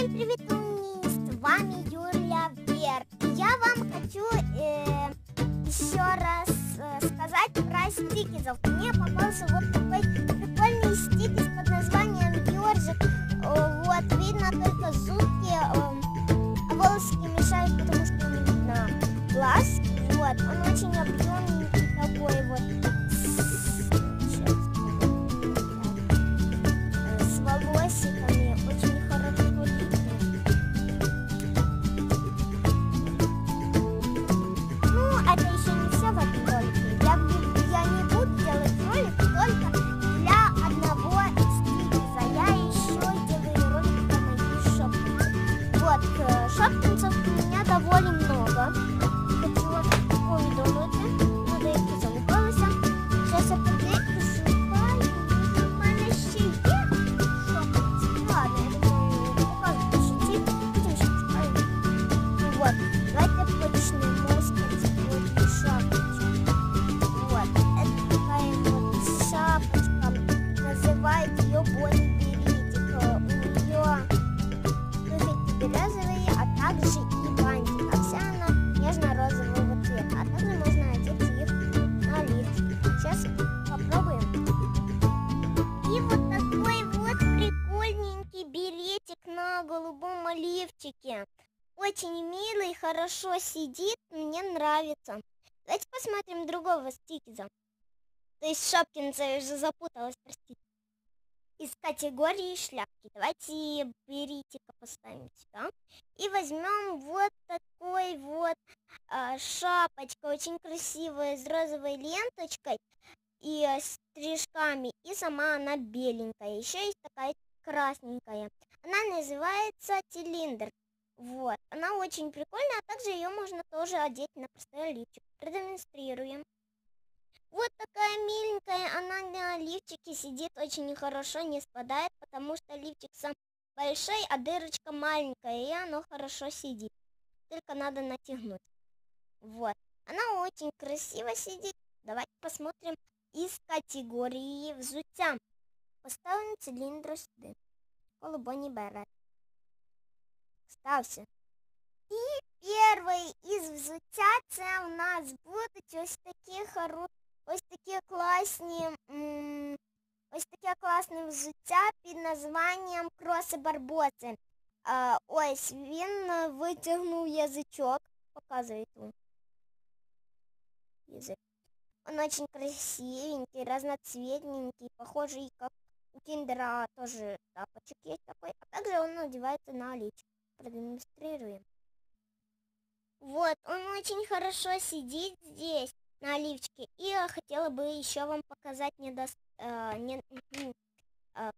Всем привет, С вами Юля Бер. Я вам хочу э, еще раз э, сказать про стикеров. Мне попался вот такой прикольный стикер под названием Ёржик. Вот, видно только зубки, э, волоски мешают, потому что не видно глаз. Вот, он очень объемный такой вот. Оливчике. Очень милый, хорошо сидит, мне нравится. Давайте посмотрим другого стикиза. То есть Шопкинса я уже запуталась, простите. Из категории шляпки. Давайте берите-ка поставим сюда. И возьмем вот такой вот а, шапочка, очень красивая, с розовой ленточкой и а, стрижками. И сама она беленькая. Еще есть такая красненькая. Она называется цилиндр. Вот. Она очень прикольная, а также ее можно тоже одеть на простой лифчик. Продемонстрируем. Вот такая миленькая, она на лифчике сидит очень хорошо, не спадает, потому что лифчик сам большой, а дырочка маленькая, и оно хорошо сидит. Только надо натягнуть. Вот. Она очень красиво сидит. Давайте посмотрим из категории взуття. Поставим цилиндр сюда. Голубоні берет. Стався. І перший із взуття це у нас будуть ось такі хоро... ось такі класні ось таке класне взуття під названням кроси барбоси. А, Ось він витягнув язичок. Показує тут. Язык. Он очень красивенький, разноцветненький, похожий как у киндера тоже тапочек есть такой. А также он надевается на личку. Продемонстрируем. Вот, он очень хорошо сидит здесь, на оливчике. И я хотела бы еще вам показать недо... э, не... э,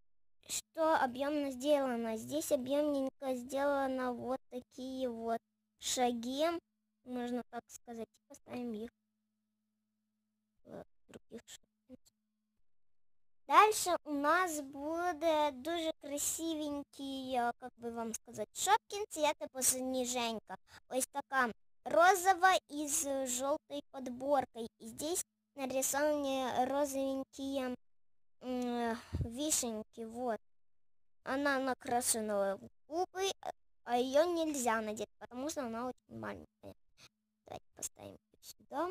что объемно сделано. Здесь объемненько сделано вот такие вот шаги, можно так сказать. Поставим их в других шагах. Дальше у нас буде дуже красивенький, як би вам сказати, шопкінці, це посніженька. Ось така розова із желтой подборкой. И здесь нарисованы розовенькие вишенки, вот. Она накрашена в губы, а ее нельзя надеть, потому что она очень маленькая. Давайте поставим сюда.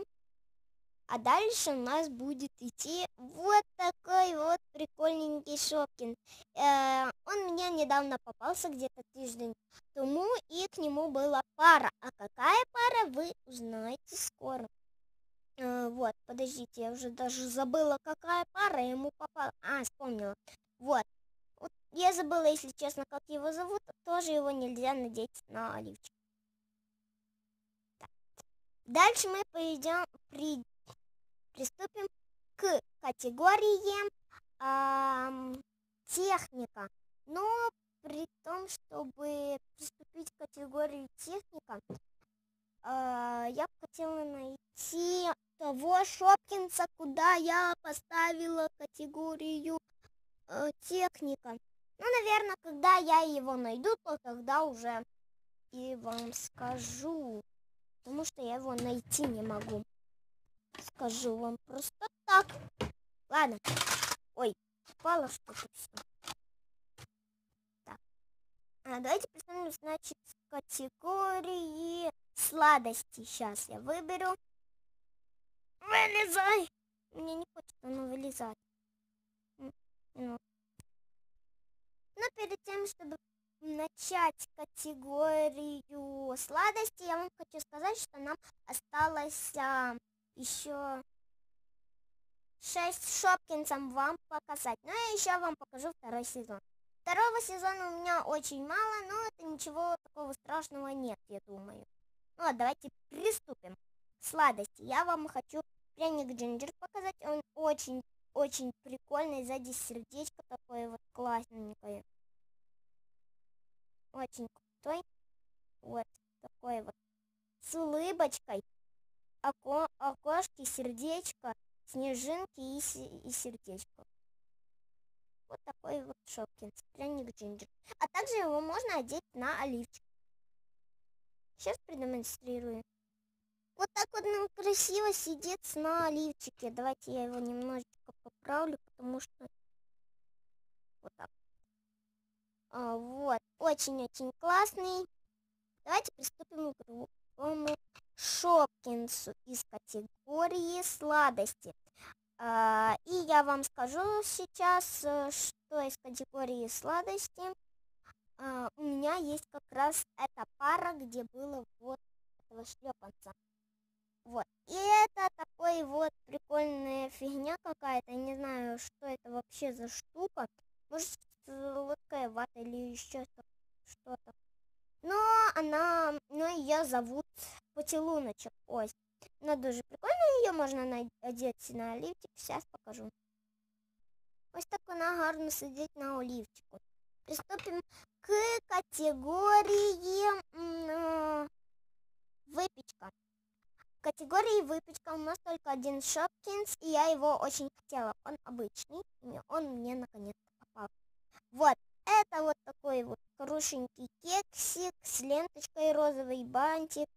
А дальше у нас будет идти вот такой вот прикольненький Шопкин. Э, он мне недавно попался где-то тиждень тому, и к нему была пара. А какая пара, вы узнаете скоро. Э, вот, подождите, я уже даже забыла, какая пара ему попала. А, вспомнила. Вот. Я забыла, если честно, как его зовут. Тоже его нельзя надеть на оливчик. Дальше мы пойдем, приступим к категории э, техника. Но при том, чтобы приступить к категории техника, э, я хотела найти того Шопкинса, куда я поставила категорию э, техника. Ну, наверное, когда я его найду, то тогда уже и вам скажу. Потому что я его найти не могу. Скажу вам просто так. Ладно. Ой, упало что-то все. Так. А, давайте посмотрим, значит, категории сладости. Сейчас я выберу. Вылезай! Мне не хочется оно вылезать. Ну. Но перед тем, чтобы начать категорию сладости, я вам хочу сказать, что нам осталось а, еще 6 шопкинсом вам показать. Но я еще вам покажу второй сезон. Второго сезона у меня очень мало, но это ничего такого страшного нет, я думаю. Ну, а давайте приступим. Сладости. Я вам хочу пряник джинджер показать. Он очень-очень прикольный. Сзади сердечко такое вот классненькое. Очень крутой. Вот такой вот. С улыбочкой. Око окошки, сердечко, снежинки и, и сердечко. Вот такой вот Шопкинс, пряник джинджер. А также его можно одеть на оливчик. Сейчас продемонстрирую. Вот так вот он красиво сидит на оливчике. Давайте я его немножечко поправлю, потому что вот так. А, вот, очень-очень классный. Давайте приступим к другому Шопкинсу из категории сладости. А, и я вам скажу сейчас, э, что из категории сладости а, у меня есть как раз эта пара, где было вот этого шлепанца. Вот. И это такой вот прикольная фигня какая-то. Не знаю, что это вообще за штука. Может, лодкая вата или еще что-то. Но она, но ее зовут Поцелуночек. Ой, она дуже прикольна, ее можна одеть на олівчик. Сейчас покажу. Ось так вона гарно сидить на олівчику. Приступим к категории выпечка. В категории выпечка у нас только один Шопкинс, и я его очень хотела. Он обычный, и он мне наконец-то попал. Вот, это вот такой вот хорошенький кексик с ленточкой розовый бантик.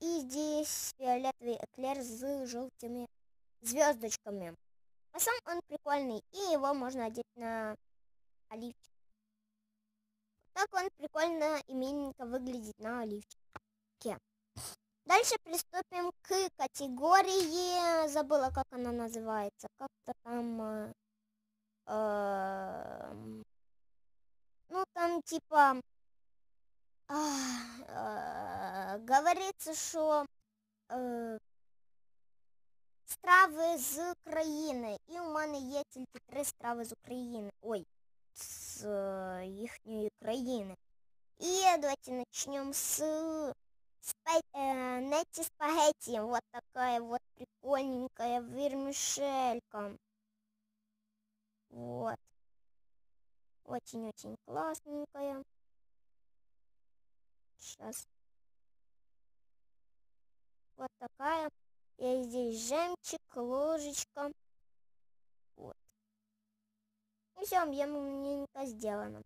И здесь фиолетовый эклер с желтыми звездочками. А сам он прикольный, и его можно одеть на оливчик. Так он прикольно и миленько выглядит на оливчике. Дальше приступим к категории, забыла, как она называется, как-то там, э, э, ну там типа а, говориться, що е, страви з країни. І у мене є тільки три страви з України. Ой, з е, їхньої країни. И давайте начнем с спа э, Нетти спагетти. Вот такая вот прикольненькая вермишелька. Вот. Очень-очень классненькая. Сейчас. Вот такая. И здесь жемчуг, ложечка. Вот. И все объемненько сделано.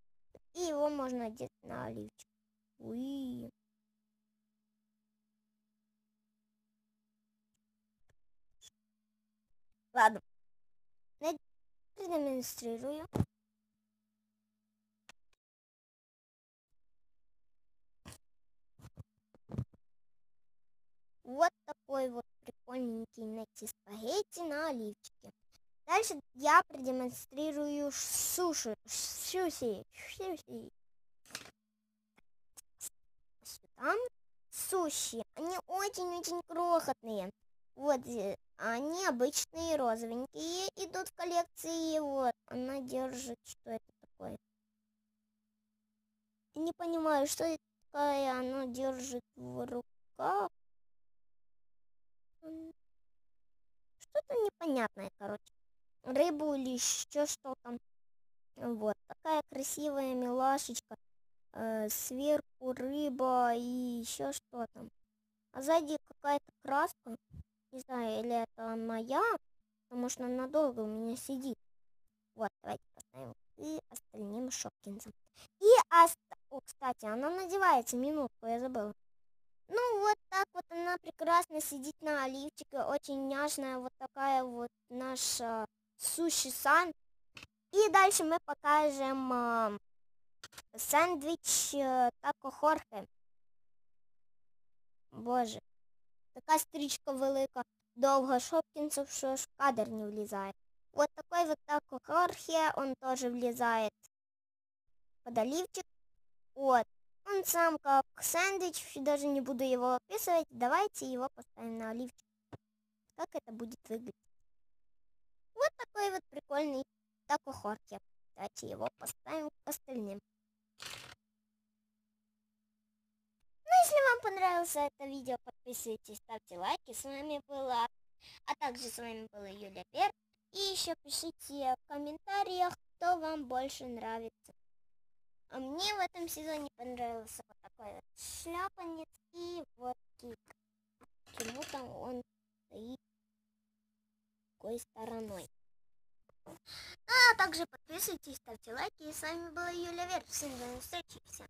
И его можно одеть на оливчик. Уи. Ладно. Продемонстрирую. Вот такой вот прикольненький найти спагетти на оливчике. Дальше я продемонстрирую суши. Сюси. Сюси. Там суши. Они очень-очень крохотные. Вот, э, они обычные розовенькие идут в коллекции. Вот, она держит, что это такое. Не понимаю, что это такое, она держит в руках. Что-то непонятное, короче. Рыбу или еще что-то. Вот. Такая красивая милашечка. Э, сверху рыба и еще что-то. А сзади какая-то краска. Не знаю, или это моя. Потому что она долго у меня сидит. Вот, давайте поставим. И остальным Шопкинсом. И ост... О, кстати, она надевается. Минутку, я забыла. Ну, вот так вот она прекрасно сидит на оливчике, очень няшная вот такая вот наша суши-сан. И дальше мы покажем э, Сендвіч е, тако Хорхе. Боже. Така стрічка велика, довга Шопкінсов, що ж в кадр не влізає. Вот такой вот тако Хорхе, он тоже влезает под оливчик. Вот. Он сам как сэндвич, даже не буду его описывать. Давайте его поставим на оливчик. Как это будет выглядеть. Вот такой вот прикольный тако Хорхе. Давайте его поставим к остальным. Ну, если вам понравилось это видео, подписывайтесь, ставьте лайки. С вами была, а также с вами была Юля Пер. И еще пишите в комментариях, кто вам больше нравится. А мне в этом сезоне понравился вот шляпанец и вот кик. Почему-то он стоит такой стороной. А также подписывайтесь, ставьте лайки. И с вами была Юля Вер. Всем до встречи. Всем